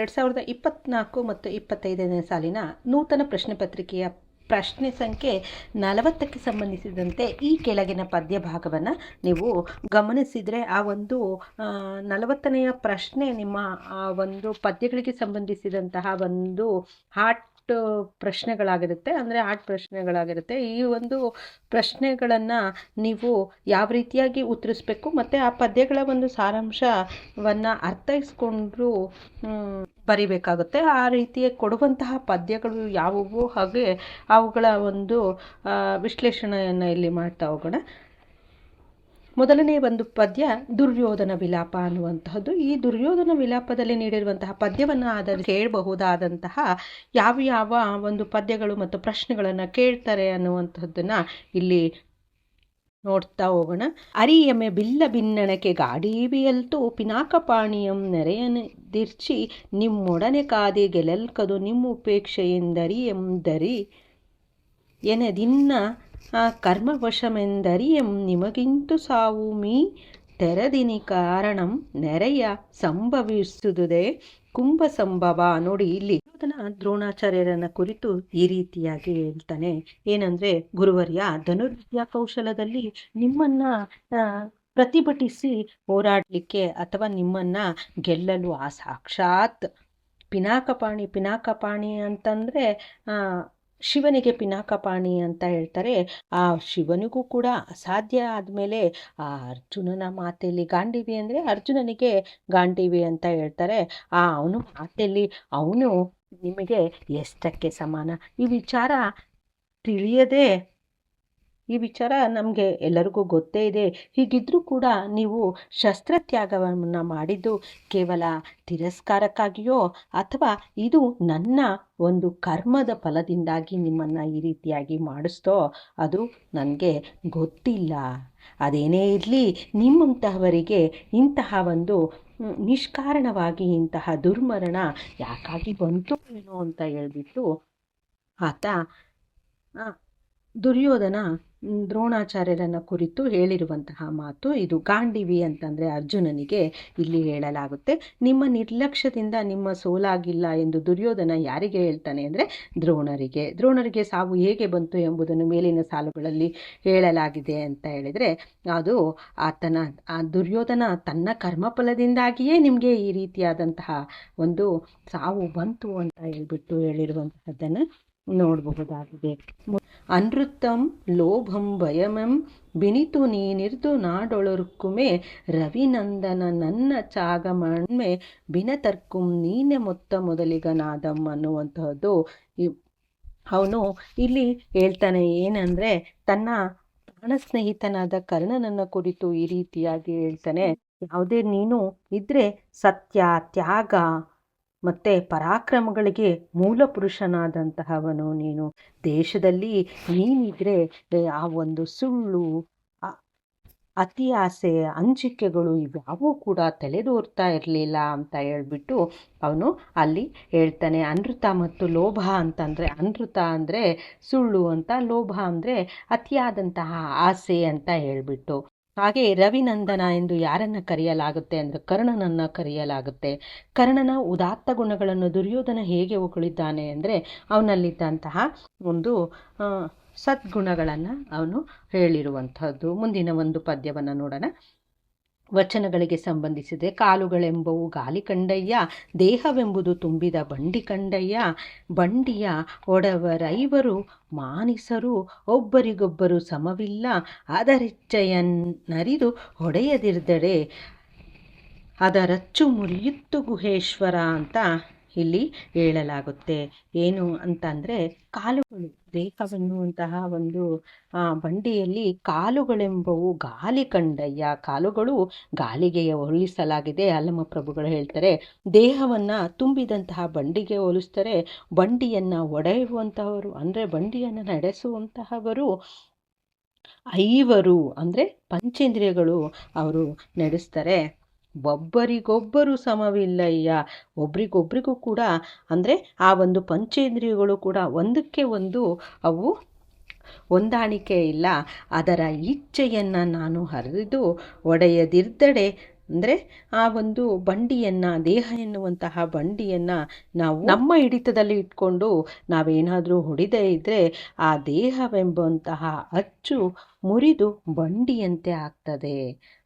ಎರಡು ಸಾವಿರದ ಇಪ್ಪತ್ತ್ನಾಲ್ಕು ಮತ್ತು ಇಪ್ಪತ್ತೈದನೇ ಸಾಲಿನ ನೂತನ ಪ್ರಶ್ನೆ ಪತ್ರಿಕೆಯ ಪ್ರಶ್ನೆ ಸಂಖ್ಯೆ ನಲವತ್ತಕ್ಕೆ ಸಂಬಂಧಿಸಿದಂತೆ ಈ ಕೆಳಗಿನ ಪದ್ಯ ಭಾಗವನ್ನು ನೀವು ಗಮನಿಸಿದರೆ ಆ ಒಂದು ನಲವತ್ತನೆಯ ಪ್ರಶ್ನೆ ನಿಮ್ಮ, ಆ, ಒಂದು ಪದ್ಯಗಳಿಗೆ ಸಂಬಂಧಿಸಿದಂತಹ ಒಂದು ಹಾಟ್ ಪ್ರಶ್ನೆಗಳಾಗಿರುತ್ತೆ, ಅಂದರೆ ಆರ್ಟ್ ಪ್ರಶ್ನೆಗಳಾಗಿರುತ್ತೆ. ಈ ಒಂದು ಪ್ರಶ್ನೆಗಳನ್ನು ನೀವು ಯಾವ ರೀತಿಯಾಗಿ ಉತ್ತರಿಸ್ಬೇಕು ಮತ್ತು ಆ ಪದ್ಯಗಳ ಒಂದು ಸಾರಾಂಶವನ್ನು ಅರ್ಥೈಸ್ಕೊಂಡು ಬರಿಬೇಕಾಗುತ್ತೆ. ಆ ರೀತಿಯ ಕೊಡುವಂತಹ ಪದ್ಯಗಳು ಯಾವುವು, ಹಾಗೆ ಅವುಗಳ ಒಂದು ವಿಶ್ಲೇಷಣೆಯನ್ನು ಇಲ್ಲಿ ಮಾಡ್ತಾ ಹೋಗೋಣ. ಮೊದಲನೇ ಒಂದು ಪದ್ಯ ದುರ್ಯೋಧನ ವಿಲಾಪ ಅನ್ನುವಂತಹದ್ದು. ಈ ದುರ್ಯೋಧನ ವಿಲಾಪದಲ್ಲಿ ನೀಡಿರುವಂತಹ ಪದ್ಯವನ್ನು ಆಧರಿಸಿ ಕೇಳಬಹುದಾದಂತಹ ಯಾವ ಯಾವ ಒಂದು ಪದ್ಯಗಳು ಮತ್ತು ಪ್ರಶ್ನೆಗಳನ್ನು ಕೇಳ್ತಾರೆ ಅನ್ನುವಂಥದ್ದನ್ನು ಇಲ್ಲಿ ನೋಡ್ತಾ ಹೋಗೋಣ. ಅರಿಯಮೆ ಬಿಲ್ಲ ಭಿನ್ನಣಕ್ಕೆ ಗಾಡಿವಿಯಲ್ತು ಪಿನಾಕಪಾಣಿಯಂ ನೆರೆಯದಿರ್ಚಿ ನಿಮ್ಮೊಡನೆ ಕಾದಿ ಗೆಲಲ್ಕದು ನಿಮ್ಮ ಉಪೇಕ್ಷೆಯಿಂದರಿ ಎಂದರಿ ಎನದಿನ್ನ ಆ ಕರ್ಮವಶಮೆಂದರಿಯಂ ನಿಮಗಿಂತು ಸಾವು ಮೀ ತೆರದಿನಿ ಕಾರಣಂ ನೆರೆಯ ಸಂಭವಿಸುವುದೇ ಕುಂಭ ಸಂಭವ ನೋಡಿ ಇಲ್ಲಿ ದ್ರೋಣಾಚಾರ್ಯರನ್ನ ಕುರಿತು ಈ ರೀತಿಯಾಗಿ ಹೇಳ್ತಾನೆ. ಏನಂದ್ರೆ, ಗುರುವರ್ಯ, ಧನುರ್ವಿದ್ಯಾ ಕೌಶಲದಲ್ಲಿ ನಿಮ್ಮನ್ನ ಪ್ರತಿಭಟಿಸಿ ಹೋರಾಡಲಿಕ್ಕೆ ಅಥವಾ ನಿಮ್ಮನ್ನ ಗೆಲ್ಲಲು ಆ ಸಾಕ್ಷಾತ್ ಪಿನಾಕಪಾಣಿ ಪಿನಾಕಪಾಣಿ ಅಂತಂದ್ರೆ ಶಿವನಿಗೆ ಪಿನಾಕಪಾಣಿ ಅಂತ ಹೇಳ್ತಾರೆ. ಆ ಶಿವನಿಗೂ ಕೂಡ ಅಸಾಧ್ಯ ಆದಮೇಲೆ ಆ ಅರ್ಜುನನ ಮಾತೆಯಲ್ಲಿ ಗಾಂಡೀವಿ ಅಂದರೆ ಅರ್ಜುನನಿಗೆ ಗಾಂಡೀವಿ ಅಂತ ಹೇಳ್ತಾರೆ. ಆ ಅವನು ಮಾತೆಯಲ್ಲಿ, ಅವನು ನಿಮಗೆ ಎಷ್ಟಕ್ಕೆ ಸಮಾನ? ಈ ವಿಚಾರ ತಿಳಿಯದೆ ಈ ವಿಚಾರ ನಮಗೆ ಎಲ್ಲರಿಗೂ ಗೊತ್ತೇ ಇದೆ. ಹೀಗಿದ್ರೂ ಕೂಡ ನೀವು ಶಸ್ತ್ರತ್ಯಾಗವನ್ನು ಮಾಡಿದ್ದು ಕೇವಲ ತಿರಸ್ಕಾರಕ್ಕಾಗಿಯೋ ಅಥವಾ ಇದು ನನ್ನ ಒಂದು ಕರ್ಮದ ಫಲದಿಂದಾಗಿ ನಿಮ್ಮನ್ನು ಈ ರೀತಿಯಾಗಿ ಮಾಡಿಸ್ತೋ ಅದು ನನಗೆ ಗೊತ್ತಿಲ್ಲ. ಅದೇನೇ ಇರಲಿ, ನಿಮ್ಮಂತಹವರಿಗೆ ಇಂತಹ ಒಂದು ನಿಷ್ಕಾರಣವಾಗಿ ಇಂತಹ ದುರ್ಮರಣ ಯಾಕಾಗಿ ಬಂತು ಏನೋ ಅಂತ ಹೇಳಿಬಿಟ್ಟು ಆತ ದುರ್ಯೋಧನ ದ್ರೋಣಾಚಾರ್ಯರನ್ನ ಕುರಿತು ಹೇಳಿರುವಂತಹ ಮಾತು ಇದು. ಗಾಂಡಿವಿ ಅಂತಂದರೆ ಅರ್ಜುನನಿಗೆ ಇಲ್ಲಿ ಹೇಳಲಾಗುತ್ತೆ, ನಿಮ್ಮ ನಿರ್ಲಕ್ಷ್ಯದಿಂದ ನಿಮ್ಮ ಸೋಲಾಗಿಲ್ಲ ಎಂದು ದುರ್ಯೋಧನ ಯಾರಿಗೆ ಹೇಳ್ತಾನೆ ಅಂದರೆ ದ್ರೋಣರಿಗೆ. ದ್ರೋಣರಿಗೆ ಸಾವು ಹೇಗೆ ಬಂತು ಎಂಬುದನ್ನು ಮೇಲಿನ ಸಾಲುಗಳಲ್ಲಿ ಹೇಳಲಾಗಿದೆ ಅಂತ ಹೇಳಿದರೆ, ಅದು ಆತನ, ಆ ದುರ್ಯೋಧನ ತನ್ನ ಕರ್ಮಫಲದಿಂದಾಗಿಯೇ ನಿಮಗೆ ಈ ರೀತಿಯಾದಂತಹ ಒಂದು ಸಾವು ಬಂತು ಅಂತ ಹೇಳ್ಬಿಟ್ಟು ಹೇಳಿರುವಂತಹದ್ದನ್ನು ನೋಡಬಹುದಾಗಿದೆ. ಅನೃತ್ತಂ ಲೋಭಂ ಭಯಮಂ ಬಿನಿತು ನೀನಿರ್ದು ನಾಡೊಳರುಕ್ಕುಮೆ ರವಿನಂದನ ನನ್ನ ಚಾಗಮಣ್ಮೆ ಬಿನತರ್ಕುಂ ನೀನೆ ಮೊತ್ತ ಮೊದಲಿಗನಾದಂ ಅನ್ನುವಂತಹದ್ದು ಅವನು ಇಲ್ಲಿ ಹೇಳ್ತಾನೆ ಏನಂದ್ರೆ ತನ್ನ ಪ್ರಾಣ ಸ್ನೇಹಿತನಾದ ಕರ್ಣನನ್ನ ಕುರಿತು ಈ ರೀತಿಯಾಗಿ ಹೇಳ್ತಾನೆ. ಯಾವುದೇ ನೀನು ಇದ್ರೆ ಸತ್ಯ, ತ್ಯಾಗ ಮತ್ತೆ ಪರಾಕ್ರಮಗಳಿಗೆ ಮೂಲ ಪುರುಷನಾದಂತಹವನು ನೀನು. ದೇಶದಲ್ಲಿ ನೀನಿದ್ರೆ ಆ ಒಂದು ಸುಳ್ಳು ಅತಿ ಆಸೆ, ಅಂಜಿಕೆಗಳು ಇವ್ಯಾವೂ ಕೂಡ ತಲೆದೋರ್ತಾ ಇರಲಿಲ್ಲ ಅಂತ ಹೇಳ್ಬಿಟ್ಟು ಅವನು ಅಲ್ಲಿ ಹೇಳ್ತಾನೆ, ಅನೃತ ಮತ್ತು ಲೋಭ ಅಂತಂದರೆ, ಅನೃತ ಅಂದರೆ ಸುಳ್ಳು ಅಂತ, ಲೋಭ ಅಂದರೆ ಅತಿಯಾದಂತಹ ಆಸೆ ಅಂತ ಹೇಳ್ಬಿಟ್ಟು. ಹಾಗೆ ರವಿನಂದನ ಎಂದು ಯಾರನ್ನ ಕರೆಯಲಾಗುತ್ತೆ ಅಂದರೆ ಕರ್ಣನನ್ನು ಕರೆಯಲಾಗುತ್ತೆ. ಕರ್ಣನ ಉದಾತ್ತ ಗುಣಗಳನ್ನು ದುರ್ಯೋಧನ ಹೇಗೆ ಹೊಗಳಿದ್ದಾನೆ ಅಂದರೆ ಅವನಲ್ಲಿದ್ದಂತಹ ಒಂದು ಸದ್ಗುಣಗಳನ್ನು ಅವನು ಹೇಳಿರುವಂಥದ್ದು ಮುಂದಿನ ಒಂದು ಪದ್ಯವನ್ನು ನೋಡೋಣ. ವಚನಗಳಿಗೆ ಸಂಬಂಧಿಸಿದೆ. ಕಾಲುಗಳೆಂಬವು ಗಾಲಿ ಕಂಡಯ್ಯ, ದೇಹವೆಂಬುದು ತುಂಬಿದ ಬಂಡಿ ಕಂಡಯ್ಯ, ಬಂಡಿಯ ಒಡವರೈವರು ಮಾನಿಸರು, ಒಬ್ಬರಿಗೊಬ್ಬರು ಸಮವಿಲ್ಲ ಅದರಿಚ್ಚೆಯನ್ನರಿದು ಹೊಡೆಯದಿರ್ದಡೆ ಅದರಚ್ಚು ಮುರಿಯುತ್ತು ಗುಹೇಶ್ವರ ಅಂತ ಇಲ್ಲಿ ಹೇಳಲಾಗುತ್ತೆ. ಏನು ಅಂತಂದ್ರೆ ಕಾಲುಗಳು ದೇಹವೆನ್ನುವಂತಹ ಒಂದು ಬಂಡಿಯಲ್ಲಿ ಕಾಲುಗಳೆಂಬವು ಗಾಲಿ ಕಂಡಯ್ಯ. ಕಾಲುಗಳು ಗಾಲಿಗೆ ಹೋಲಿಸಲಾಗಿದೆ. ಅಲ್ಲಮ್ಮ ಪ್ರಭುಗಳು ಹೇಳ್ತಾರೆ, ದೇಹವನ್ನು ತುಂಬಿದಂತಹ ಬಂಡಿಗೆ ಹೋಲಿಸ್ತಾರೆ ಬಂಡಿಯನ್ನು ಒಡೆಯುವಂತಹವರು, ಅಂದರೆ ಬಂಡಿಯನ್ನು ನಡೆಸುವಂತಹವರು ಐವರು, ಅಂದರೆ ಪಂಚೇಂದ್ರಿಯಗಳು ಅವರು ನಡೆಸ್ತಾರೆ. ಒಬ್ಬರಿಗೊಬ್ಬರು ಸಮವಿಲ್ಲಯ್ಯ. ಒಬ್ರಿಗೊಬ್ರಿಗೂ ಕೂಡ, ಅಂದರೆ ಆ ಒಂದು ಪಂಚೇಂದ್ರಿಯಗಳು ಕೂಡ ಒಂದಕ್ಕೆ ಒಂದು, ಅವು ಹೊಂದಾಣಿಕೆ ಇಲ್ಲ. ಅದರ ಇಚ್ಛೆಯನ್ನು ನಾನು ಹರಿದು ಒಡೆಯದಿರ್ದಡೆ ಅಂದರೆ ಆ ಒಂದು ಬಂಡಿಯನ್ನು, ದೇಹ ಎನ್ನುವಂತಹ ಬಂಡಿಯನ್ನು ನಾವು ನಮ್ಮ ಹಿಡಿತದಲ್ಲಿ ಇಟ್ಕೊಂಡು ನಾವೇನಾದರೂ ಹೊಡಿದೇ ಇದ್ದರೆ ಆ ದೇಹವೆಂಬಂತಹ ಅಚ್ಚು ಮುರಿದು ಬಂಡಿಯಂತೆ ಆಗ್ತದೆ.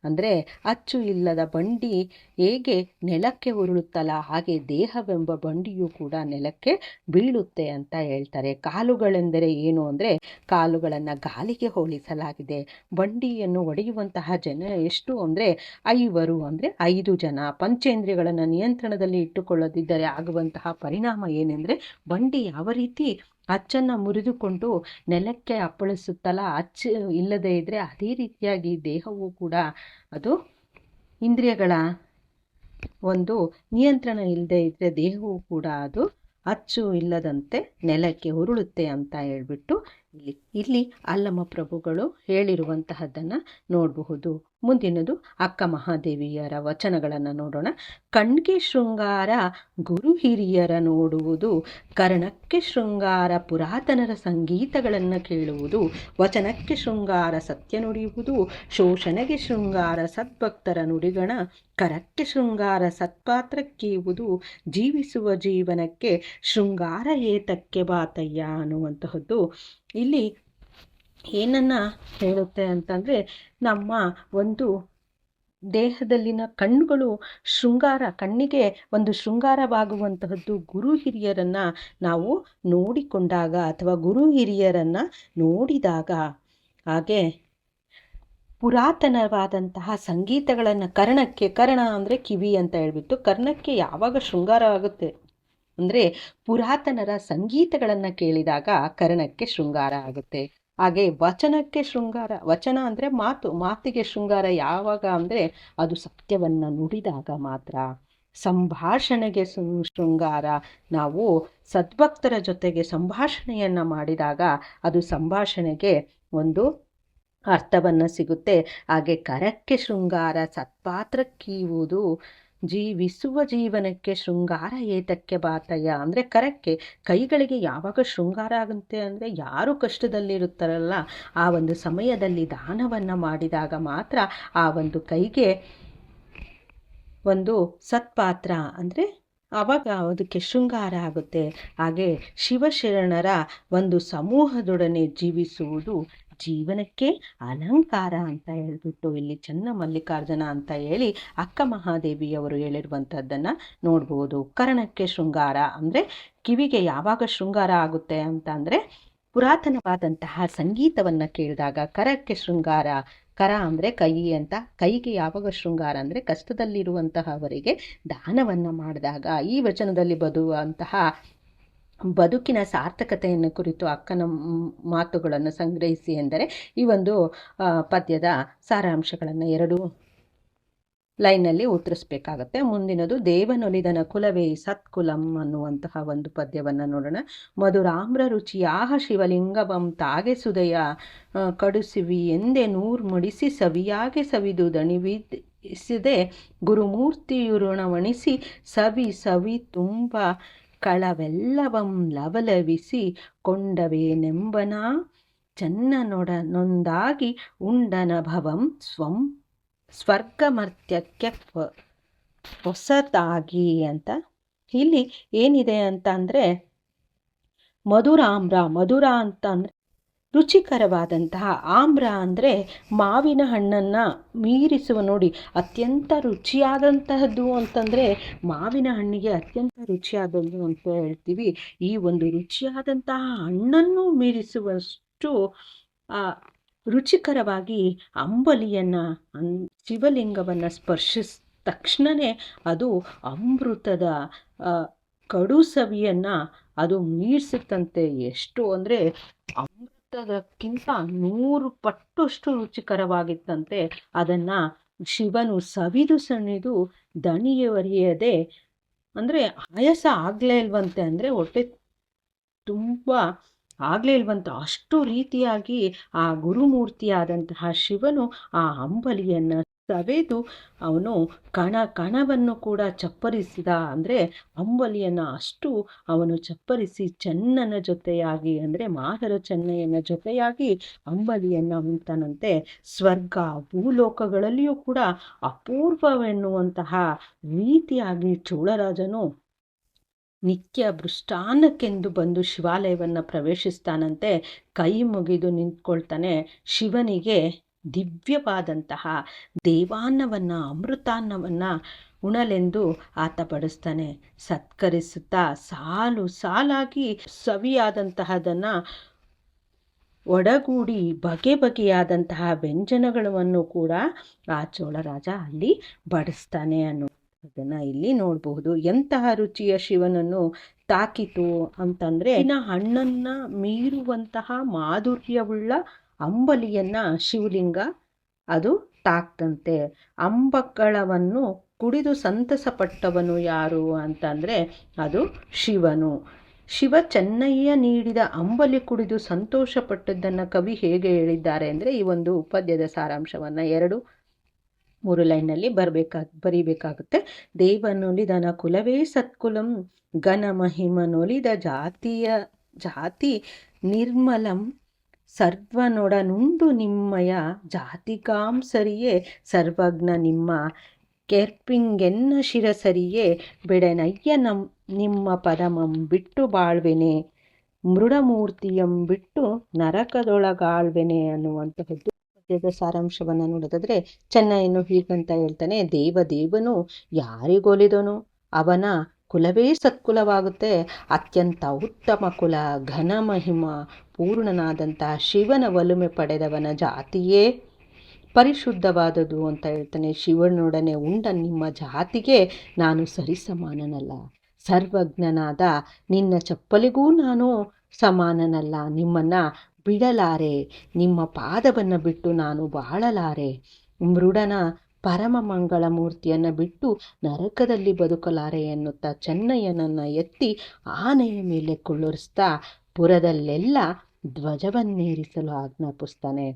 ಅಂದರೆ ಅಚ್ಚು ಇಲ್ಲದ ಬಂಡಿ ಹೇಗೆ ನೆಲಕ್ಕೆ ಉರುಳುತ್ತಲ್ಲ, ಹಾಗೆ ದೇಹವೆಂಬ ಬಂಡಿಯು ಕೂಡ ನೆಲಕ್ಕೆ ಬೀಳುತ್ತೆ ಅಂತ ಹೇಳ್ತಾರೆ. ಕಾಲುಗಳೆಂದರೆ ಏನು ಅಂದರೆ ಕಾಲುಗಳನ್ನು ಗಾಲಿಗೆ ಹೋಲಿಸಲಾಗಿದೆ. ಬಂಡಿಯನ್ನು ಒಡೆಯುವಂತಹ ಜನ ಎಷ್ಟು ಅಂದರೆ ಐವರು ಅಂದರೆ ಐದು ಜನ. ಪಂಚೇಂದ್ರಿಯಗಳನ್ನು ನಿಯಂತ್ರಣದಲ್ಲಿ ಇಟ್ಟುಕೊಳ್ಳದಿದ್ದರೆ ಆಗುವಂತಹ ಪರಿಣಾಮ ಏನೆಂದರೆ ಬಂಡಿ ಯಾವ ರೀತಿ ಅಚ್ಚನ್ನು ಮುರಿದುಕೊಂಡು ನೆಲಕ್ಕೆ ಅಪ್ಪಳಿಸುತ್ತಲ್ಲ ಅಚ್ಚು ಇಲ್ಲದೇ ಇದ್ದರೆ ಅದೇ ರೀತಿಯಾಗಿ ದೇಹವು ಕೂಡ ಅದು ಇಂದ್ರಿಯಗಳ ಒಂದು ನಿಯಂತ್ರಣ ಇಲ್ಲದೆ ಇದ್ದರೆ ದೇಹವು ಕೂಡ ಅದು ಅಚ್ಚು ಇಲ್ಲದಂತೆ ನೆಲಕ್ಕೆ ಉರುಳುತ್ತೆ ಅಂತ ಹೇಳ್ಬಿಟ್ಟು ಇಲ್ಲಿ ಇಲ್ಲಿ ಅಲ್ಲಮ ಪ್ರಭುಗಳು ಹೇಳಿರುವಂತಹದ್ದನ್ನು ನೋಡಬಹುದು. ಮುಂದಿನದು ಅಕ್ಕ ಮಹಾದೇವಿಯರ ವಚನಗಳನ್ನು ನೋಡೋಣ. ಕಣ್ಗೆ ಶೃಂಗಾರ, ಗುರು ಹಿರಿಯರ ನೋಡುವುದು, ಕರ್ಣಕ್ಕೆ ಶೃಂಗಾರ, ಪುರಾತನರ ಸಂಗೀತಗಳನ್ನು ಕೇಳುವುದು, ವಚನಕ್ಕೆ ಶೃಂಗಾರ, ಸತ್ಯ ನುಡಿಯುವುದು, ಶೋಷಣೆಗೆ ಶೃಂಗಾರ, ಸದ್ಭಕ್ತರ ನುಡಿಗಣ, ಕರಕ್ಕೆ ಶೃಂಗಾರ ಸತ್ಪಾತ್ರಕ್ಕೀವುದು ಜೀವಿಸುವ ಜೀವನಕ್ಕೆ ಶೃಂಗಾರ ಏತಕ್ಕೆ ಬಾತಯ್ಯ ಅನ್ನುವಂತಹದ್ದು. ಇಲ್ಲಿ ಏನನ್ನು ಹೇಳುತ್ತೆ ಅಂತಂದರೆ ನಮ್ಮ ಒಂದು ದೇಹದಲ್ಲಿನ ಕಣ್ಣುಗಳು ಶೃಂಗಾರ, ಕಣ್ಣಿಗೆ ಒಂದು ಶೃಂಗಾರವಾಗುವಂತಹದ್ದು ಗುರು ಹಿರಿಯರನ್ನು ನಾವು ನೋಡಿಕೊಂಡಾಗ ಅಥವಾ ಗುರು ಹಿರಿಯರನ್ನು ನೋಡಿದಾಗ ಹಾಗೆ ಪುರಾತನವಾದಂತಹ ಸಂಗೀತಗಳನ್ನು ಕರ್ಣಕ್ಕೆ, ಕರ್ಣ ಅಂದರೆ ಕಿವಿ ಅಂತ ಹೇಳ್ಬಿಟ್ಟು ಕರ್ಣಕ್ಕೆ ಯಾವಾಗ ಶೃಂಗಾರ ಆಗುತ್ತೆ ಅಂದರೆ ಪುರಾತನರ ಸಂಗೀತಗಳನ್ನು ಕೇಳಿದಾಗ ಕರ್ಣಕ್ಕೆ ಶೃಂಗಾರ ಆಗುತ್ತೆ. ಹಾಗೆ ವಚನಕ್ಕೆ ಶೃಂಗಾರ, ವಚನ ಅಂದರೆ ಮಾತು, ಮಾತಿಗೆ ಶೃಂಗಾರ ಯಾವಾಗ ಅಂದರೆ ಅದು ಸತ್ಯವನ್ನು ನುಡಿದಾಗ ಮಾತ್ರ. ಸಂಭಾಷಣೆಗೆ ಶೃಂಗಾರ. ನಾವು ಸದ್ಭಕ್ತರ ಜೊತೆಗೆ ಸಂಭಾಷಣೆಯನ್ನು ಮಾಡಿದಾಗ ಅದು ಸಂಭಾಷಣೆಗೆ ಒಂದು ಅರ್ಥವನ್ನು ಸಿಗುತ್ತೆ. ಹಾಗೆ ಕರಕ್ಕೆ ಶೃಂಗಾರ, ಸತ್ಪಾತ್ರಕ್ಕೀವುದು ಜೀವಿಸುವ ಜೀವನಕ್ಕೆ ಶೃಂಗಾರ ಏತಕ್ಕೆ ಬಾತಯ್ಯ? ಅಂದರೆ ಕರಕ್ಕೆ ಕೈಗಳಿಗೆ ಯಾವಾಗ ಶೃಂಗಾರ ಆಗುತ್ತೆ ಅಂದರೆ ಯಾರು ಕಷ್ಟದಲ್ಲಿರುತ್ತಾರಲ್ಲ, ಆ ಒಂದು ಸಮಯದಲ್ಲಿ ದಾನವನ್ನು ಮಾಡಿದಾಗ ಮಾತ್ರ ಆ ಒಂದು ಕೈಗೆ ಒಂದು ಸತ್ಪಾತ್ರ ಅಂದರೆ ಆವಾಗ ಅದಕ್ಕೆ ಶೃಂಗಾರ ಆಗುತ್ತೆ. ಹಾಗೆ ಶಿವಶರಣರ ಒಂದು ಸಮೂಹದೊಡನೆ ಜೀವಿಸುವುದು ಜೀವನಕ್ಕೆ ಅಲಂಕಾರ ಅಂತ ಹೇಳ್ಬಿಟ್ಟು ಇಲ್ಲಿ ಚನ್ನ ಮಲ್ಲಿಕಾರ್ಜುನ ಅಂತ ಹೇಳಿ ಅಕ್ಕ ಮಹಾದೇವಿಯವರು ಹೇಳಿರುವಂಥದ್ದನ್ನು ನೋಡ್ಬೋದು. ಕರ್ಣಕ್ಕೆ ಶೃಂಗಾರ ಅಂದರೆ ಕಿವಿಗೆ ಯಾವಾಗ ಶೃಂಗಾರ ಆಗುತ್ತೆ ಅಂತ ಅಂದರೆ ಪುರಾತನವಾದಂತಹ ಸಂಗೀತವನ್ನು ಕೇಳಿದಾಗ ಕರಕ್ಕೆ ಶೃಂಗಾರ, ಕರ ಅಂದರೆ ಕೈ ಅಂತ ಕೈಗೆ ಯಾವಾಗ ಶೃಂಗಾರ ಅಂದರೆ ಕಷ್ಟದಲ್ಲಿರುವಂತಹವರಿಗೆ ದಾನವನ್ನು ಮಾಡಿದಾಗ ಈ ವಚನದಲ್ಲಿ ಬದುವಂತಹ ಬದುಕಿನ ಸಾರ್ಥಕತೆಯನ್ನು ಕುರಿತು ಅಕ್ಕನ ಮಾತುಗಳನ್ನು ಸಂಗ್ರಹಿಸಿ ಎಂದರೆ ಈ ಒಂದು ಪದ್ಯದ ಸಾರಾಂಶಗಳನ್ನು ಎರಡು ಲೈನಲ್ಲಿ ಉತ್ತರಿಸಬೇಕಾಗತ್ತೆ. ಮುಂದಿನದು, ದೇವನೊಲಿದನ ಕುಲವೇ ಸತ್ಕುಲಂ ಅನ್ನುವಂತಹ ಒಂದು ಪದ್ಯವನ್ನು ನೋಡೋಣ. ಮಧುರಾಮ್ರ ರುಚಿಯಾಹ ಶಿವಲಿಂಗವಂ ತಾಗೆ ಸುದಯ ಕಡುಸಿವಿ ಎಂದೆ ನೂರ್ ಮುಡಿಸಿ ಸವಿಯಾಗೆ ಸವಿದು ದಣಿವಿಸಿದೆ. ಗುರುಮೂರ್ತಿಯುರುಣವಣಿಸಿ ಸವಿ ಸವಿ ತುಂಬ ಕಳವೆಲ್ಲವಂ ಲವಲವಿಸಿ ಕೊಂಡವೇನೆಂಬನಾ? ಚನ್ನನೊಡ ನೊಂದಾಗಿ ಉಂಡನ ಭವಂ ಸ್ವಂ ಸ್ವರ್ಗಮರ್ತ್ಯಕ್ಕೆ ಹೊಸತಾಗಿ ಅಂತ. ಇಲ್ಲಿ ಏನಿದೆ ಅಂತ ಅಂದರೆ ಮಧುರಾಮ್ರ, ಮಧುರ ಅಂತ ಅಂದರೆ ರುಚಿಕರವಾದಂತಹ ಆಮ್ರ ಅಂದರೆ ಮಾವಿನ ಹಣ್ಣನ್ನು ಮೀರಿಸುವ ನೋಡಿ, ಅತ್ಯಂತ ರುಚಿಯಾದಂತಹದ್ದು ಅಂತಂದರೆ ಮಾವಿನ ಹಣ್ಣಿಗೆ ಅತ್ಯಂತ ರುಚಿಯಾದದ್ದು ಅಂತ ಹೇಳ್ತೀವಿ. ಈ ಒಂದು ರುಚಿಯಾದಂತಹ ಹಣ್ಣನ್ನು ಮೀರಿಸುವಷ್ಟು ರುಚಿಕರವಾಗಿ ಅಂಬಲಿಯನ್ನು, ಅನ್, ಶಿವಲಿಂಗವನ್ನು ಸ್ಪರ್ಶಿಸ ತಕ್ಷಣವೇ ಅದು ಅಮೃತದ ಕಡು ಸವಿಯನ್ನು ಅದು ಮೀರಿಸುತ್ತಂತೆ. ಎಷ್ಟು ಅಂದರೆ ಅದಕ್ಕಿಂತ ನೂರು ಪಟ್ಟಷ್ಟು ರುಚಿಕರವಾಗಿತ್ತಂತೆ ಅದನ್ನು ಶಿವನು ಸವಿದು ಸಣಿದು ದಣಿಯವರಿಯದೆ ಅಂದರೆ ಆಯಾಸ ಆಗಲೇ ಇಲ್ವಂತೆ ಅಂದರೆ ಹೊಟ್ಟೆ ತುಂಬ ಆಗಲೇ ಇಲ್ವಂತ. ಅಷ್ಟು ರೀತಿಯಾಗಿ ಆ ಗುರುಮೂರ್ತಿಯಾದಂತಹ ಶಿವನು ಆ ಅಂಬಲಿಯನ್ನು ಸವೆದು ಅವನು ಕಣ ಕಣವನ್ನು ಕೂಡ ಚಪ್ಪರಿಸಿದ. ಅಂದರೆ ಅಂಬಲಿಯನ್ನು ಅಷ್ಟು ಅವನು ಚಪ್ಪರಿಸಿ ಚೆನ್ನನ ಜೊತೆಯಾಗಿ, ಅಂದರೆ ಮಾದರ ಚೆನ್ನಯ್ಯನ ಜೊತೆಯಾಗಿ ಅಂಬಲಿಯನ್ನು ಉಂಟನಂತೆ ಸ್ವರ್ಗ, ಭೂಲೋಕಗಳಲ್ಲಿಯೂ ಕೂಡ ಅಪೂರ್ವವೆನ್ನುವಂತಹ ರೀತಿಯಾಗಿ ಚೋಳರಾಜನು ನಿತ್ಯ ಭೃಷ್ಟಾನಕ್ಕೆಂದು ಬಂದು ಶಿವಾಲಯವನ್ನು ಪ್ರವೇಶಿಸ್ತಾನಂತೆ ಕೈ ಮುಗಿದು ನಿಂತ್ಕೊಳ್ತಾನೆ. ಶಿವನಿಗೆ ದಿವ್ಯವಾದಂತಹ ದೇವಾನ್ನವನ್ನು, ಅಮೃತಾನ್ನವನ್ನು ಉಣಲೆಂದು ಆತ ಬಡಿಸ್ತಾನೆ ಸತ್ಕರಿಸುತ್ತಾ ಸಾಲು ಸಾಲಾಗಿ ಸವಿಯಾದಂತಹದನ್ನು ಒಡಗೂಡಿ ಬಗೆ ಬಗೆಯಾದಂತಹ ವ್ಯಂಜನಗಳನ್ನು ಕೂಡ ಆ ಚೋಳರಾಜ ಅಲ್ಲಿ ಬಡಿಸ್ತಾನೆ ಅನ್ನೋ ಅದನ್ನು ಇಲ್ಲಿ ನೋಡಬಹುದು. ಎಂತಹ ರುಚಿಯ ಶಿವನನ್ನು ತಾಕಿತು ಅಂತಂದರೆ, ಇನ್ನು ಹಣ್ಣನ್ನು ಮೀರುವಂತಹ ಮಾಧುರ್ಯವುಳ್ಳ ಅಂಬಲಿಯನ್ನು ಶಿವಲಿಂಗ ಅದು ತಾಕ್ತಂತೆ. ಅಂಬಕ್ಕಳವನ್ನು ಕುಡಿದು ಸಂತಸಪಟ್ಟವನು ಯಾರು ಅಂತಂದರೆ ಅದು ಶಿವನು. ಶಿವ ಚೆನ್ನಯ್ಯ ನೀಡಿದ ಅಂಬಲಿ ಕುಡಿದು ಸಂತೋಷಪಟ್ಟದ್ದನ್ನು ಕವಿ ಹೇಗೆ ಹೇಳಿದ್ದಾರೆ ಅಂದರೆ ಈ ಒಂದು ಉಪದ್ಯದ ಸಾರಾಂಶವನ್ನು ಎರಡು, ಮೂರು ಲೈನ್ನಲ್ಲಿ ಬರಬೇಕಾ, ಬರೀಬೇಕಾಗುತ್ತೆ. ದೇವನೊಲಿದನ ಕುಲವೇ ಸತ್ಕುಲಂ ಘನ ಮಹಿಮನೊಲಿದ ಜಾತಿಯ ಜಾತಿ ನಿರ್ಮಲಂ. ಸರ್ವನೊಡನುಂಡು ನಿಮ್ಮಯ ಜಾತಿಕಾಂಸರಿಯೇ, ಸರ್ವಜ್ಞ ನಿಮ್ಮ ಕೆರ್ಪಿಂಗೆನ್ನ ಶಿರಸರಿಯೇ, ಬೆಡನಯ್ಯ ನಮ್, ನಿಮ್ಮ ಪದಮಂ ಬಿಟ್ಟು ಬಾಳ್ವೆನೆ, ಮೃಡಮೂರ್ತಿಯಂ ಬಿಟ್ಟು ನರಕದೊಳಗಾಳ್ವೆನೆ ಅನ್ನುವಂತಹದ್ದು ಸಾರಾಂಶವನ್ನು ನೋಡೋದಾದ್ರೆ, ಚೆನ್ನಯ್ಯನು ಹೀಗಂತ ಹೇಳ್ತಾನೆ ದೇವ ದೇವನು ಯಾರಿಗೊಲಿದನು? ಅವನ ಕುಲವೇ ಸತ್ಕುಲವಾಗುತ್ತೆ. ಅತ್ಯಂತ ಉತ್ತಮ ಕುಲ, ಘನ ಮಹಿಮ, ಪೂರ್ಣನಾದಂಥ ಶಿವನ ಒಲುಮೆ ಪಡೆದವನ ಜಾತಿಯೇ. ಪರಿಶುದ್ಧವಾದದು ಅಂತ ಹೇಳ್ತಾನೆ ಶಿವನೊಡನೆ ಉಂಡ ನಿಮ್ಮ ಜಾತಿಗೆ. ನಾನು ಸರಿಸಮಾನನಲ್ಲ. ಸರ್ವಜ್ಞನಾದ ನಿನ್ನ ಚಪ್ಪಲಿಗೂ ನಾನು ಸಮಾನನಲ್ಲ. ನಿಮ್ಮನ್ನು ಬಿಡಲಾರೆ. ನಿಮ್ಮ ಪಾದವನ್ನು ಬಿಟ್ಟು ನಾನು ಬಾಳಲಾರೆ. ಮೃಡನ ಪರಮ ಮಂಗಳ ಮೂರ್ತಿಯನ್ನು ಬಿಟ್ಟು ನರಕದಲ್ಲಿ ಬದುಕಲಾರೆ ಎನ್ನುತ್ತಾ ಚೆನ್ನಯ್ಯನನ್ನು ಎತ್ತಿ ಆನೆಯ ಮೇಲೆ ಕುಳ್ಳುರಿಸ್ತಾ ಪುರದಲ್ಲೆಲ್ಲ ಧ್ವಜವನ್ನೇರಿಸಲು ಆಜ್ಞಾಪಿಸ್ತಾನೆ.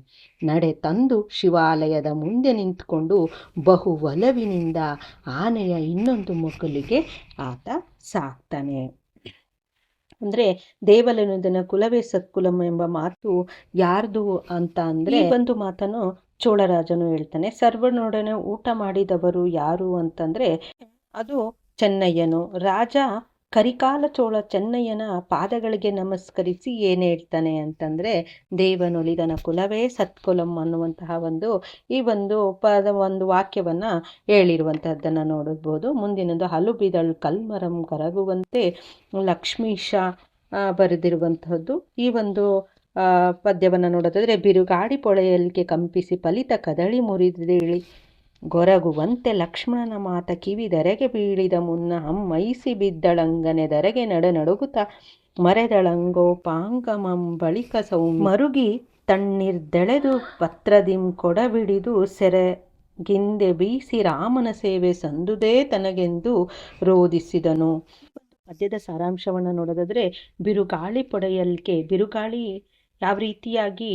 ನಡೆ ತಂದು ಶಿವಾಲಯದ ಮುಂದೆ ನಿಂತುಕೊಂಡು ಬಹು ಒಲವಿನಿಂದ ಆನೆಯ ಇನ್ನೊಂದು ಮಕ್ಕಳಿಗೆ ಆತ ಸಾಕ್ತಾನೆ. ಅಂದರೆ ದೇವಲನುದನ ಕುಲವೇ ಸತ್ಕುಲಂ ಎಂಬ ಮಾತು ಯಾರ್ದು ಅಂತ ಅಂದರೆ ಒಂದು ಮಾತನ್ನು ಚೋಳರಾಜನು ಹೇಳ್ತಾನೆ, ಸರ್ವನೊಡನೆ ಊಟ ಮಾಡಿದವರು ಯಾರು ಅಂತಂದರೆ, ಅದು ಚೆನ್ನಯ್ಯನು. ರಾಜ ಕರಿಕಾಲ ಚೋಳ ಚೆನ್ನಯ್ಯನ ಪಾದಗಳಿಗೆ ನಮಸ್ಕರಿಸಿ ಏನು ಹೇಳ್ತಾನೆ ಅಂತಂದರೆ ದೇವನೊಲಿದನ ಕುಲವೇ ಸತ್ಕುಲಂ ಅನ್ನುವಂತಹ ಒಂದು, ಈ ಒಂದು ಪದ, ಒಂದು ವಾಕ್ಯವನ್ನು ಹೇಳಿರುವಂಥದ್ದನ್ನು ನೋಡಬಹುದು. ಮುಂದಿನದು ಹಲು ಬಿದಳು ಕಲ್ಮರಂ ಕರಗುವಂತೆ ಲಕ್ಷ್ಮೀಶ ಬರೆದಿರುವಂತಹದ್ದು. ಈ ಒಂದು ಪದ್ಯವನ್ನು ನೋಡೋದಾದರೆ ಬಿರುಗಾಡಿ ಪೊಳೆಯಲ್ಗೆ ಕಂಪಿಸಿ ಫಲಿತ ಕದಳಿ ಮುರಿದೇಳಿ ಗೊರಗುವಂತೆ ಲಕ್ಷ್ಮಣನ ಮಾತ ಕಿವಿ ದರೆಗೆ ಬೀಳಿದ ಮುನ್ನ ಅಮ್ಮೈಸಿ ಬಿದ್ದಳಂಗನೆ ದರೆಗೆ ನಡ ನಡುಗುತ್ತ ಮರೆದಳಂಗೋ ಪಾಂಗಮಂ ಬಳಿಕ ಸೌ ಮರುಗಿ ತಣ್ಣೀರ್ದೆಳೆದು ಪತ್ರದಿಂ ಕೊಡಬಿಡಿದು ಸೆರೆಗಿಂದೆ ಬೀಸಿ ರಾಮನ ಸೇವೆ ಸಂದುದೇ ತನಗೆಂದು ರೋಧಿಸಿದನು. ಪದ್ಯದ ಸಾರಾಂಶವನ್ನು ನೋಡೋದಾದರೆ ಬಿರುಗಾಳಿ ಪೊಡೆಯಲ್ಕೆ ಬಿರುಗಾಳಿ ಯಾವ ರೀತಿಯಾಗಿ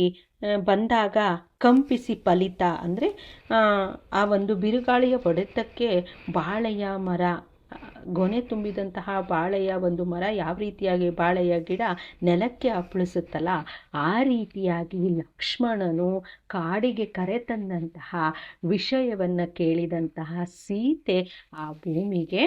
ಬಂದಾಗ ಕಂಪಿಸಿ ಫಲಿತ ಅಂದರೆ, ಆ ಒಂದು ಬಿರುಗಾಳಿಯ ಹೊಡೆತಕ್ಕೆ ಬಾಳೆಯ ಮರ ಗೊನೆ ತುಂಬಿದಂತಹ ಬಾಳೆಯ ಒಂದು ಮರ ಯಾವ ರೀತಿಯಾಗಿ ಬಾಳೆಯ ಗಿಡ ನೆಲಕ್ಕೆ ಅಪ್ಪಳಿಸುತ್ತಲ್ಲ, ಆ ರೀತಿಯಾಗಿ ಲಕ್ಷ್ಮಣನು ಕಾಡಿಗೆ ಕರೆ ತಂದಂತಹ ವಿಷಯವನ್ನು ಕೇಳಿದಂತಹ ಸೀತೆ ಆ ಭೂಮಿಗೆ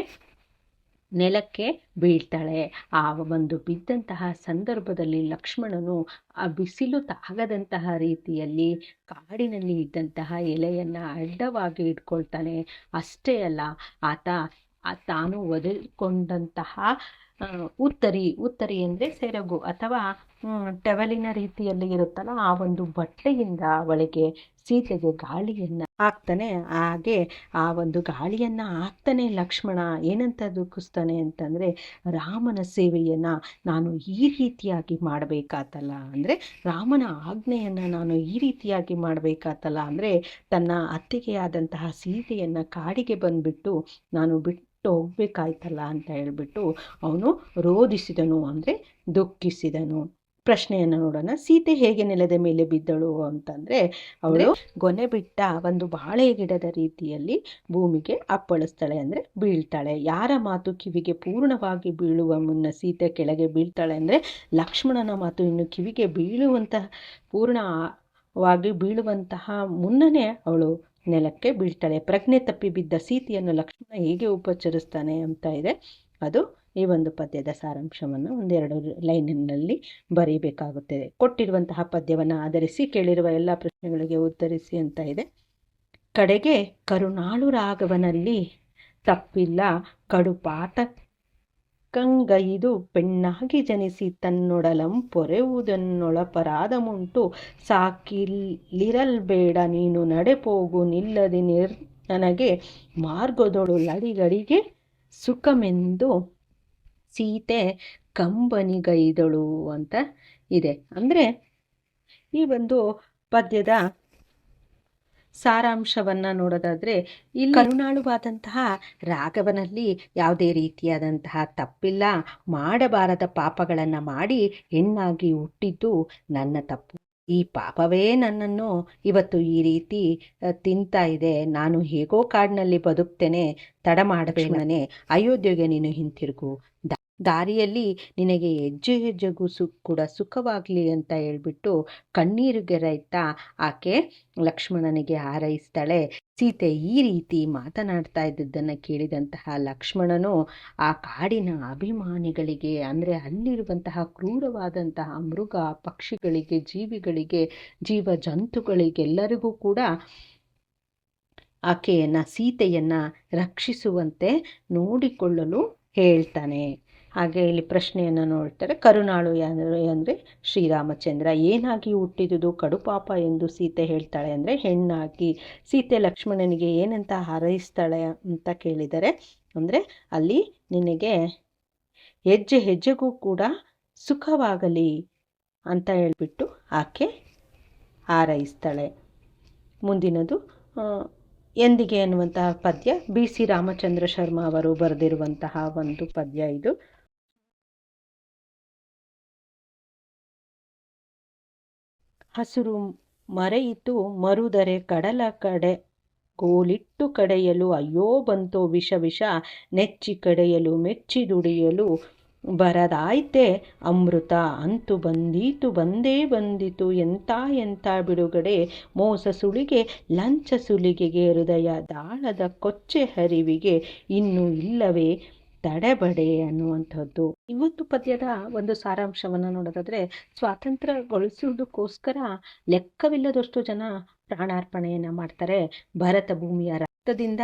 ನೆಲಕ್ಕೆ ಬೀಳ್ತಾಳೆ. ಆ ಒಂದು ಬಿದ್ದಂತಹ ಸಂದರ್ಭದಲ್ಲಿ ಲಕ್ಷ್ಮಣನು ಆ ಬಿಸಿಲು ತಾಗದಂತಹ ರೀತಿಯಲ್ಲಿ ಕಾಡಿನಲ್ಲಿ ಇದ್ದಂತಹ ಎಲೆಯನ್ನು ಅಡ್ಡವಾಗಿ ಇಟ್ಕೊಳ್ತಾನೆ. ಅಷ್ಟೇ ಅಲ್ಲ, ಆತ ತಾನು ಒದಲ್ಕೊಂಡಂತಹ ಉತ್ತರಿ ಉತ್ತರಿ ಅಂದರೆ ಸೆರಗು ಅಥವಾ ಟೆವಲಿನ ರೀತಿಯಲ್ಲಿ ಇರುತ್ತಲ್ಲ, ಆ ಒಂದು ಬಟ್ಟೆಯಿಂದ ಅವಳಿಗೆ ಸೀತೆಗೆ ಗಾಳಿಯನ್ನು ಹಾಕ್ತಾನೆ. ಹಾಗೆ ಆ ಒಂದು ಗಾಳಿಯನ್ನು ಹಾಕ್ತಾನೆ ಲಕ್ಷ್ಮಣ. ಏನಂತ ದುಃಖಿಸ್ತಾನೆ ಅಂತಂದರೆ, ರಾಮನ ಸೇವೆಯನ್ನು ನಾನು ಈ ರೀತಿಯಾಗಿ ಮಾಡಬೇಕಾತಲ್ಲ ಅಂದರೆ, ರಾಮನ ಆಜ್ಞೆಯನ್ನು ನಾನು ಈ ರೀತಿಯಾಗಿ ಮಾಡಬೇಕಾತಲ್ಲ ಅಂದರೆ, ತನ್ನ ಅತ್ತಿಗೆಯಾದಂತಹ ಸೀತೆಯನ್ನು ಕಾಡಿಗೆ ಬಂದುಬಿಟ್ಟು ನಾನು ಬಿಟ್ಟು ಹೋಗ್ಬೇಕಾಯ್ತಲ್ಲ ಅಂತ ಹೇಳ್ಬಿಟ್ಟು ಅವನು ರೋಧಿಸಿದನು ಅಂದರೆ ದುಃಖಿಸಿದನು. ಪ್ರಶ್ನೆಯನ್ನು ನೋಡೋಣ. ಸೀತೆ ಹೇಗೆ ನೆಲದ ಮೇಲೆ ಬಿದ್ದಳು ಅಂತಂದ್ರೆ ಅವಳು ಗೊನೆ ಬಿಟ್ಟ ಒಂದು ಬಾಳೆ ಗಿಡದ ರೀತಿಯಲ್ಲಿ ಭೂಮಿಗೆ ಅಪ್ಪಳಿಸ್ತಾಳೆ ಅಂದ್ರೆ ಬೀಳ್ತಾಳೆ. ಯಾರ ಮಾತು ಕಿವಿಗೆ ಪೂರ್ಣವಾಗಿ ಬೀಳುವ ಮುನ್ನ ಸೀತೆ ಕೆಳಗೆ ಬೀಳ್ತಾಳೆ ಅಂದ್ರೆ ಲಕ್ಷ್ಮಣನ ಮಾತು ಇನ್ನು ಕಿವಿಗೆ ಬೀಳುವಂತಹ ಪೂರ್ಣವಾಗಿ ಬೀಳುವಂತಹ ಮುನ್ನನೇ ಅವಳು ನೆಲಕ್ಕೆ ಬೀಳ್ತಾಳೆ. ಪ್ರಜ್ಞೆ ತಪ್ಪಿ ಬಿದ್ದ ಸೀತೆಯನ್ನು ಲಕ್ಷ್ಮಣ ಹೇಗೆ ಉಪಚರಿಸ್ತಾನೆ ಅಂತ ಇದೆ. ಅದು ಈ ಒಂದು ಪದ್ಯದ ಸಾರಾಂಶವನ್ನು ಒಂದೆರಡು ಲೈನಿನಲ್ಲಿ ಬರೀಬೇಕಾಗುತ್ತದೆ ಕೊಟ್ಟಿರುವಂತಹ ಪದ್ಯವನ್ನು ಆಧರಿಸಿ ಕೇಳಿರುವ ಎಲ್ಲ ಪ್ರಶ್ನೆಗಳಿಗೆ ಉತ್ತರಿಸಿ ಅಂತ ಇದೆ. ಕಡೆಗೆ ಕರುಣಾಳು ರಾಘವನಲ್ಲಿ ತಪ್ಪಿಲ್ಲ. ಕಡುಪಾತ ಕಂಗೈದು ಪೆಣ್ಣಾಗಿ ಜನಿಸಿ ತನ್ನೊಡಲಂ ಮುಂಟು ಸಾಕಿಲಿರಲ್ಬೇಡ ನೀನು ನಡೆಪೋಗು ನಿಲ್ಲದೆ ನಿರ್ ನನಗೆ ಮಾರ್ಗದೊಳು ಲಡಿಗಡಿಗೆ ಸುಖಮೆಂದು ಸೀತೆ ಕಂಬನಿಗೈದಳು ಅಂತ ಇದೆ. ಅಂದರೆ ಈ ಒಂದು ಪದ್ಯದ ಸಾರಾಂಶವನ್ನು ನೋಡೋದಾದರೆ ಇಲ್ಲಿ ಕರುಣಾಳುವಾದಂತಹ ರಾಘವನಲ್ಲಿ ಯಾವುದೇ ರೀತಿಯಾದಂತಹ ತಪ್ಪಿಲ್ಲ ಮಾಡಬಾರದ ಪಾಪಗಳನ್ನು ಮಾಡಿ ಹೆಣ್ಣಾಗಿ ಹುಟ್ಟಿದ್ದು ನನ್ನ ತಪ್ಪು. ಈ ಪಾಪವೇ ನನ್ನನ್ನು ಇವತ್ತು ಈ ರೀತಿ ತಿಂತಾ ಇದೆ. ನಾನು ಹೇಗೋ ಕಾಡಿನಲ್ಲಿ ಬದುಕ್ತೇನೆ ತಡ ಮಾಡಬೇಡನೆ ಅಯೋಧ್ಯೆಗೆ ನೀನು ಹಿಂತಿರುಗು. ದಾರಿಯಲ್ಲಿ ನಿನಗೆ ಹೆಜ್ಜೆ ಹೆಜ್ಜೆಗೂ ಸು, ಕೂಡ ಸುಖವಾಗಲಿ ಅಂತ ಹೇಳ್ಬಿಟ್ಟು ಕಣ್ಣೀರುಗೆರೈತಾ ಆಕೆ ಲಕ್ಷ್ಮಣನಿಗೆ ಹಾರೈಸ್ತಾಳೆ. ಸೀತೆ ಈ ರೀತಿ ಮಾತನಾಡ್ತಾ ಇದ್ದದ್ದನ್ನು ಕೇಳಿದಂತಹ ಲಕ್ಷ್ಮಣನು ಆ ಕಾಡಿನ ಅಭಿಮಾನಿಗಳಿಗೆ, ಅಂದರೆ ಅಲ್ಲಿರುವಂತಹ ಕ್ರೂರವಾದಂತಹ ಮೃಗ ಪಕ್ಷಿಗಳಿಗೆ, ಜೀವಿಗಳಿಗೆ ಜೀವ ಜಂತುಗಳಿಗೆಲ್ಲರಿಗೂ ಕೂಡ ಆಕೆಯನ್ನು, ಸೀತೆಯನ್ನು ರಕ್ಷಿಸುವಂತೆ ನೋಡಿಕೊಳ್ಳಲು ಹೇಳ್ತಾನೆ. ಹಾಗೆ ಇಲ್ಲಿ ಪ್ರಶ್ನೆಯನ್ನು ನೋಡ್ತಾರೆ ಕರುಣಾಳು ಅಂದರೆ ಶ್ರೀರಾಮಚಂದ್ರ. ಏನಾಗಿ ಹುಟ್ಟಿದುದು, ಕಡುಪಾಪ ಎಂದು ಸೀತೆ ಹೇಳ್ತಾಳೆ ಅಂದರೆ ಹೆಣ್ಣಾಗಿ. ಸೀತೆ ಲಕ್ಷ್ಮಣನಿಗೆ ಏನಂತ ಹಾರೈಸ್ತಾಳೆ ಅಂತ ಕೇಳಿದರೆ, ಅಂದರೆ ಅಲ್ಲಿ ನಿನಗೆ ಹೆಜ್ಜೆ ಹೆಜ್ಜೆಗೂ ಕೂಡ ಸುಖವಾಗಲಿ ಅಂತ ಹೇಳ್ಬಿಟ್ಟು ಆಕೆ ಹಾರೈಸ್ತಾಳೆ. ಮುಂದಿನದು ಎಂದಿಗೆ ಅನ್ನುವಂತಹ ಪದ್ಯ? ಬಿ ಸಿ ರಾಮಚಂದ್ರ ಶರ್ಮಾ ಅವರು ಬರೆದಿರುವಂತಹ ಒಂದು ಪದ್ಯ ಇದು. ಹಸುರು ಮರೆಯಿತು ಮರುದರೆ ಕಡಲ ಕಡೆ ಗೋಲಿಟ್ಟು ಕಡೆಯಲು ಅಯ್ಯೋ ಬಂತೋ ವಿಷ ವಿಷ ನೆಚ್ಚಿ ಕಡೆಯಲು ಮೆಚ್ಚಿ ದುಡಿಯಲು ಬರದಾಯ್ತೆ ಅಮೃತ ಅಂತು ಬಂದೀತು ಬಂದೇ ಬಂದಿತು ಎಂಥ ಎಂಥ ಬಿಡುಗಡೆ ಮೋಸ ಸುಳಿಗೆ ಲಂಚ ಸುಲಿಗೆಗೆ ಹೃದಯ ದಾಳದ ಕೊಚ್ಚೆ ಹರಿವಿಗೆ ಇನ್ನು ಇಲ್ಲವೇ ತಡೆಬಡೆ ಅನ್ನುವಂಥದ್ದು. ಇವತ್ತು ಪದ್ಯದ ಒಂದು ಸಾರಾಂಶವನ್ನು ನೋಡೋದಾದ್ರೆ, ಸ್ವಾತಂತ್ರ್ಯಗೊಳಿಸುವುದಕ್ಕೋಸ್ಕರ ಲೆಕ್ಕವಿಲ್ಲದಷ್ಟು ಜನ ಪ್ರಾಣಾರ್ಪಣೆಯನ್ನ ಮಾಡ್ತಾರೆ. ಭರತ ಭೂಮಿಯ ರಕ್ತದಿಂದ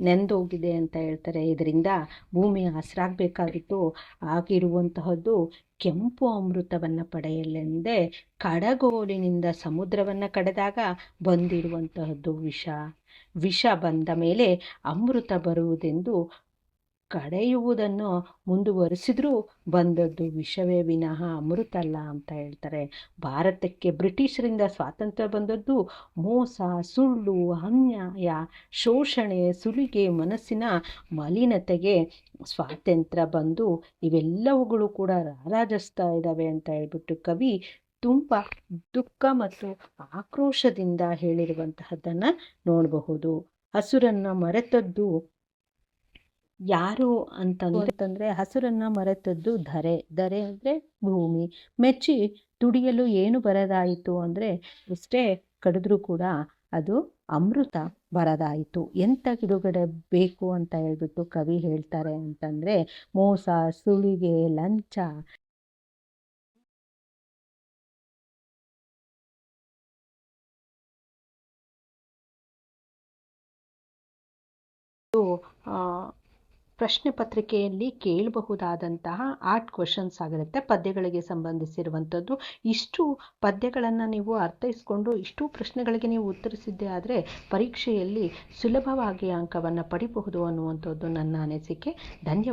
ನೆಂದೋಗಿದೆ ಅಂತ ಹೇಳ್ತಾರೆ. ಇದರಿಂದ ಭೂಮಿ ಹಸಿರಾಗಬೇಕಾಗಿತ್ತು. ಆಗಿರುವಂತಹದ್ದು ಕೆಂಪು ಅಮೃತವನ್ನು ಪಡೆಯಲೆಂದೇ ಕಡಗೋಲಿನಿಂದ ಸಮುದ್ರವನ್ನು ಕಡೆದಾಗ ಬಂದಿರುವಂತಹದ್ದು ವಿಷ. ವಿಷ ಬಂದ ಮೇಲೆ ಅಮೃತ ಬರುವುದೆಂದು ಕಡೆಯುವುದನ್ನು ಮುಂದುವರಿಸಿದ್ರೂ ಬಂದದ್ದು ವಿಷವೇ ವಿನಃ ಅಮೃತಲ್ಲ ಅಂತ ಹೇಳ್ತಾರೆ. ಭಾರತಕ್ಕೆ ಬ್ರಿಟಿಷರಿಂದ ಸ್ವಾತಂತ್ರ್ಯ ಬಂದದ್ದು ಮೋಸ, ಸುಳ್ಳು, ಅನ್ಯಾಯ, ಶೋಷಣೆ, ಸುಲಿಗೆ, ಮನಸ್ಸಿನ ಮಲಿನತೆಗೆ ಸ್ವಾತಂತ್ರ್ಯ ಬಂದು ಇವೆಲ್ಲವುಗಳು ಕೂಡ ರಾರಾಜಿಸ್ತಾ ಇದ್ದಾವೆ ಅಂತ ಹೇಳ್ಬಿಟ್ಟು ಕವಿ ತುಂಬ ದುಃಖ ಮತ್ತು ಆಕ್ರೋಶದಿಂದ ಹೇಳಿರುವಂತಹದ್ದನ್ನು ನೋಡಬಹುದು. ಹಸುರನ್ನು ಮರೆತದ್ದು ಯಾರು ಅಂತಂದ್ರೆ ಹಸುರನ್ನ ಮರೆತದ್ದು ಧರೆ. ಧರೆ ಅಂದ್ರೆ ಭೂಮಿ. ಮೆಚ್ಚಿ ದುಡಿಯಲು ಏನು ಬರದಾಯಿತು ಅಂದ್ರೆ ಎಷ್ಟೇ ಕಡಿದ್ರೂ ಕೂಡ ಅದು ಅಮೃತ ಬರದಾಯಿತು. ಎಂಥ ಗಿಡುಗಡೆ ಬೇಕು ಅಂತ ಹೇಳ್ಬಿಟ್ಟು ಕವಿ ಹೇಳ್ತಾರೆ ಅಂತಂದ್ರೆ ಮೋಸ ಸುಳಿಗೆ ಲಂಚ. ಪ್ರಶ್ನೆ ಪತ್ರಿಕೆಯಲ್ಲಿ ಕೇಳಬಹುದಾದಂತಹ ಆರ್ಟ್ ಕ್ವಶನ್ಸ್ ಆಗಿರುತ್ತೆ. ಪದ್ಯಗಳಿಗೆ ಸಂಬಂಧಿಸಿರುವಂಥದ್ದು. ಇಷ್ಟು ಪದ್ಯಗಳನ್ನು ನೀವು ಅರ್ಥೈಸ್ಕೊಂಡು ಇಷ್ಟು ಪ್ರಶ್ನೆಗಳಿಗೆ ನೀವು ಉತ್ತರಿಸಿದ್ದೇ ಆದರೆ ಪರೀಕ್ಷೆಯಲ್ಲಿ ಸುಲಭವಾಗಿ ಅಂಕವನ್ನು ಪಡಿಬಹುದು ಅನ್ನುವಂಥದ್ದು ನನ್ನ ಅನಿಸಿಕೆ. ಧನ್ಯವಾದ.